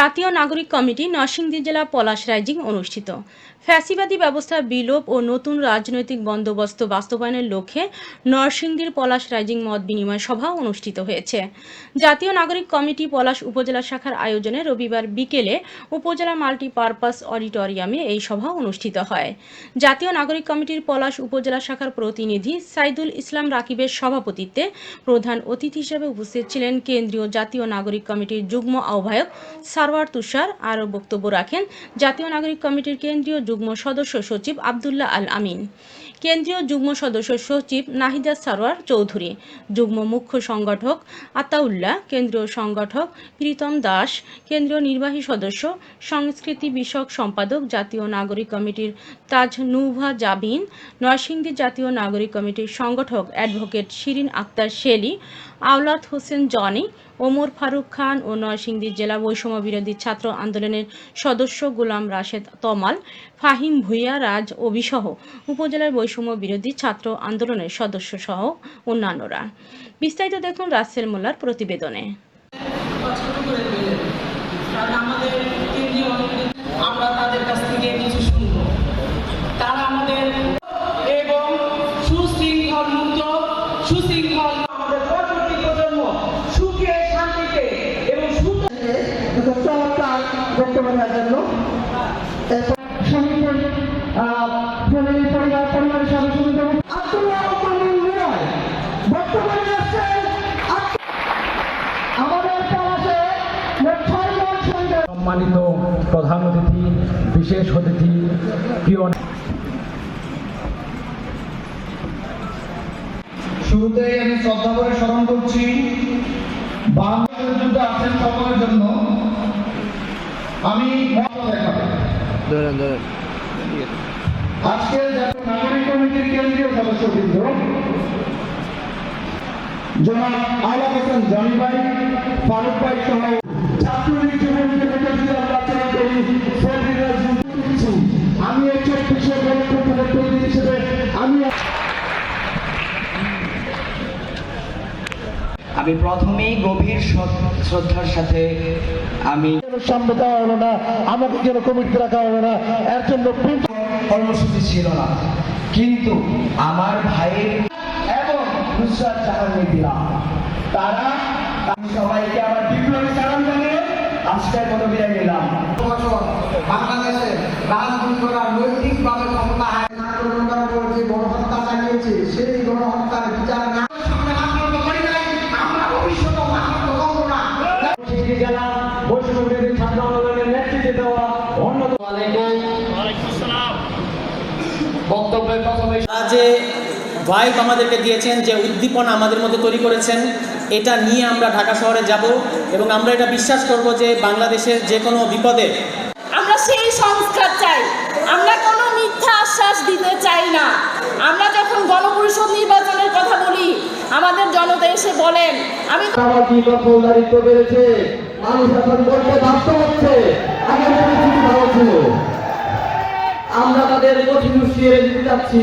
জাতীয় নাগরিক কমিটি নরসিংদী জেলা পলাশ রাইজিং অনুষ্ঠিত। ফ্যাসিবাদী ব্যবস্থা বিলোপ ও নতুন রাজনৈতিক বন্দোবস্ত বাস্তবায়নের লক্ষ্যে নরসিংদীর পলাশ রাইজিং মত বিনিময় সভা অনুষ্ঠিত হয়েছে। জাতীয় নাগরিক কমিটি পলাশ উপজেলা শাখার আয়োজনে রবিবার বিকেলে উপজেলা মাল্টিপারপাস অডিটোরিয়ামে এই সভা অনুষ্ঠিত হয়। জাতীয় নাগরিক কমিটির পলাশ উপজেলা শাখার প্রতিনিধি সাইদুল ইসলাম রাকিবের সভাপতিত্বে প্রধান অতিথি হিসেবে উপস্থিত ছিলেন কেন্দ্রীয় জাতীয় নাগরিক কমিটির যুগ্ম আহ্বায়ক সারওয়ার তুষার আরও বক্তব্য রাখেন জাতীয় নাগরিক কমিটির কেন্দ্রীয় যুগ্ম সদস্য সচিব আবদুল্লাহ আল আমিন। কেন্দ্রীয় যুগ্ম সদস্য সচিব নাহিদা সারোয়ার চৌধুরী, যুগ্ম মুখ্য সংগঠক আতাউল্লাহ, কেন্দ্রীয় সংগঠক প্রীতম দাস, কেন্দ্রীয় নির্বাহী সদস্য, সংস্কৃতি বিষয়ক সম্পাদক জাতীয় নাগরিক কমিটির তাজ নুভা জাবিন, নরসিংদী জাতীয় নাগরিক কমিটির সংগঠক অ্যাডভোকেট শিরিন আক্তার শেলি, আওলাদ হোসেন জনি ওমর ফারুক খান ও নরসিংদী জেলা বৈষম্য বিরোধী ছাত্র আন্দোলনের সদস্য গোলাম রাশেদ তমাল, ফাহিম ভুইয়া রাজ অবিসহ উপজেলার বৈষম্য বিরোধী ছাত্র আন্দোলনের সদস্য সহ অন্যান্যরা। বিস্তারিত দেখুন রাসেল মোল্লার প্রতিবেদনে। কাছ থেকে কিছু তারা আমাদের এবং সুশৃঙ্খল মুক্ত সুশৃঙ্খল দেওয়ার জন্য। পরিবার পরিবারের সদস্যদের বর্তমানে সম্মানিত প্রধান অতিথি বিশেষ অতিথি প্রিয় শুরুতেই আমি শ্রদ্ধা করে স্মরণ করছি বাংলাদেশের যুদ্ধ আছেন সকলের জন্য। আমি আজকে দেখাবো। আজকের জাতীয় নাগরিক কমিটির কেন্দ্রীয় সদস্যবৃন্দ জনাব আলা হোসেন জনি ভাই ফারুক ভাই আমি প্রথমেই গভীর শ্রদ্ধার সাথে আমি সামনে দেওয়া হলো না আমাকে যেন কমিটিতে রাখা হলো না এর জন্য কর্মসূচি ছিল না। কিন্তু আমার ভাইয়ের এবং নুসরাত তারা আমি সবাইকে আমার বিপ্লবী সালাম জানিয়ে আজকের মতো বিদায় নিলাম। বাংলাদেশে রাজনীতি করার নৈতিকভাবে ক্ষমতা হায় করার পর যে গণহত্যা চালিয়েছে সেই বক্তব্যের প্রথমে যে ভাইব আমাদেরকে দিয়েছেন যে উদ্দীপনা আমাদের মধ্যে তৈরি করেছেন এটা নিয়ে আমরা ঢাকা শহরে যাব এবং আমরা এটা বিশ্বাস করব যে বাংলাদেশের যে কোনো বিপদে আমরা সেই সংস্কার চাই। আমরা কোনো মিথ্যা আশ্বাস দিতে চাই না। আমরা যখন গণপরিষদ নির্বাচনের কথা বলি আমাদের জনতা এসে বলেন আমি বেড়েছে মানুষ এখন বলতে বাধ্য হচ্ছে আগের পরিস্থিতি ভালো ছিল। আমরা তাদের কঠিন উস্কিয়ে দিতে চাচ্ছি।